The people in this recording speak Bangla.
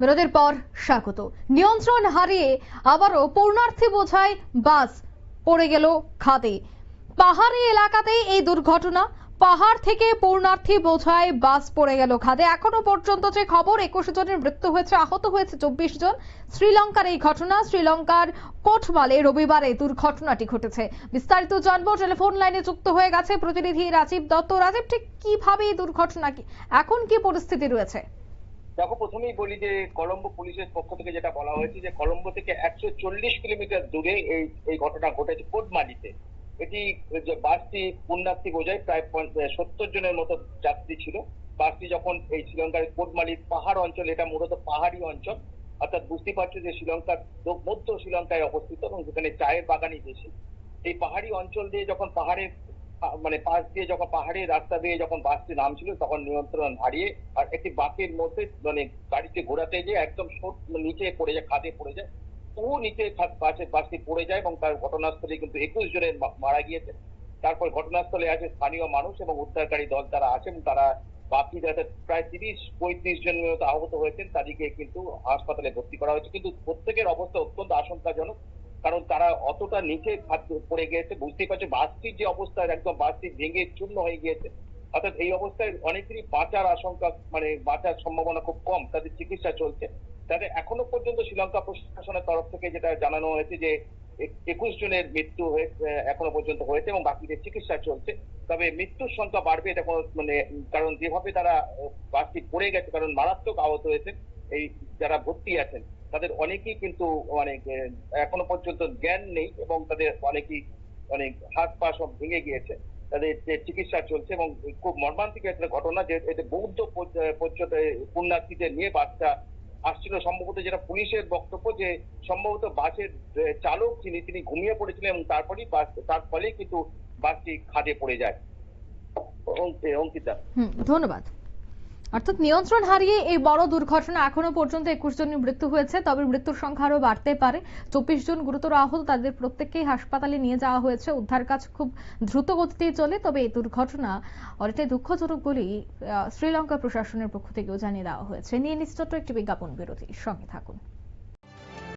বিরতির পর স্বাগত। নিয়ন্ত্রণ হারিয়ে আবারও পূর্ণার্থী বোঝায় বাস। পড়ে গেল খাদে। পাহাড়ি এলাকাতেই এই দুর্ঘটনা। পাহাড় থেকে পূর্ণার্থী বোঝায় বাস পড়ে গেল খাদে। এখনও পর্যন্ত যে খবর, একুশ জনের মৃত্যু হয়েছে, আহত হয়েছে চব্বিশ জন। শ্রীলঙ্কার এই ঘটনা, শ্রীলঙ্কার কোটমালে রবিবারে দুর্ঘটনাটি ঘটেছে। বিস্তারিত জানব, টেলিফোন লাইনে যুক্ত হয়ে গেছে প্রতিনিধি রাজীব দত্ত। রাজীব, ঠিক কীভাবে এই দুর্ঘটনা এখন কি পরিস্থিতি রয়েছে? দেখো, প্রথমেই বলি যে কলম্বো পুলিশের পক্ষ থেকে যেটা বলা হয়েছে যে কলম্বো থেকে একশো চল্লিশ কিলোমিটার দূরে এই এই ঘটনা ঘটেছে কোটমালিতে। এটি বাসটি পুণ্যার্থী বোঝায়, প্রায় সত্তর জনের মতো যাত্রী ছিল। বাসটি যখন এই শ্রীলঙ্কার কোটমালির পাহাড় অঞ্চল, এটা মূলত পাহাড়ি অঞ্চল, অর্থাৎ বুঝতে পারছ যে শ্রীলঙ্কার মধ্য শ্রীলঙ্কায় অবস্থিত এবং সেখানে চায়ের বাগানই বেশি। এই পাহাড়ি অঞ্চল দিয়ে যখন পাহাড়ের মানে পাশ দিয়ে যখন পাহাড়ের রাস্তা দিয়ে যখন বাসটি নামছিল, তখন নিয়ন্ত্রণ হারিয়ে আর একটি বাঁকের মধ্যে মানে গাড়িতে ঘোরাতে গিয়ে একদম নিচে পড়ে যায়, খাদে পড়ে যায়। বহু নিচে বাসে বাসটি পড়ে যায় এবং তার ঘটনাস্থলে কিন্তু একুশ জনের মারা গিয়েছে। তারপর ঘটনাস্থলে আছে স্থানীয় মানুষ এবং উদ্ধারকারী দল তারা আছে এবং তারা বাকি যাদের প্রায় তিরিশ, পঁয়ত্রিশ মতো আহত হয়েছেন, তাদেরকে কিন্তু হাসপাতালে ভর্তি করা হয়েছে। কিন্তু প্রত্যেকের অবস্থা অত্যন্ত আশঙ্কাজনক। কারণ তারা অতটা নিচে পড়ে গিয়েছে। বুঝতেই পারছে, বাসটির যে অবস্থা, একদম বাসটি ভেঙে চূর্ণ হয়ে গিয়েছে। অর্থাৎ এই অবস্থায় অনেকেরই বাঁচার আশঙ্কা মানে বাঁচার সম্ভাবনা খুব কম, তাদের চিকিৎসা চলছে। তাদের এখনও পর্যন্ত শ্রীলঙ্কা প্রশাসনের তরফ থেকে যেটা জানানো হয়েছে যে, একুশ জনের মৃত্যু এখনও পর্যন্ত হয়েছে এবং বাকিদের চিকিৎসা চলছে। তবে মৃত্যুর সংখ্যা বাড়বে, এটা কোনো মানে কারণ যেভাবে তারা বাসটি পড়ে গেছে, কারণ মারাত্মক আহত হয়েছে, এই যারা ভর্তি আছেন। তাদের অনেকেই কিন্তু মানে এখনও পর্যন্ত জ্ঞান নেই এবং তাদের অনেকেই অনেক হাত পা সব ভেঙে গিয়েছে। তাদের চিকিৎসা চলছে এবং খুব মর্মান্তিক একটা ঘটনা যে এতে বৌদ্ধ পুণ্যার্থীদের নিয়ে বাসটা আসছিল। সম্ভবত যেটা পুলিশের বক্তব্য যে সম্ভবত বাসের চালক যিনি, তিনি ঘুমিয়ে পড়েছিলেন এবং তারপরেই বাস, তার ফলেই কিন্তু বাসটি খাদে পড়ে যায়। অঙ্কি- অঙ্কিতা। ধন্যবাদ। অর্থাৎ নিয়ন্ত্রণ হারিয়ে এই বড় দুর্ঘটনা এখনও পর্যন্ত একুশ জনের মৃত্যু হয়েছে, তবে মৃত্যুর সংখ্যা আরও বাড়তে পারে। চব্বিশ জন গুরুতর আহত, তাদের প্রত্যেককেই হাসপাতালে নিয়ে যাওয়া হয়েছে। উদ্ধার কাজ খুব দ্রুত গতিতে চলে, তবে এই দুর্ঘটনা অনেকটাই দুঃখজনক বলেই শ্রীলঙ্কা প্রশাসনের পক্ষ থেকেও জানিয়ে দেওয়া হয়েছে। নিয়ে নিশ্চিত একটি বিজ্ঞাপন বিরতি সঙ্গে থাকুন।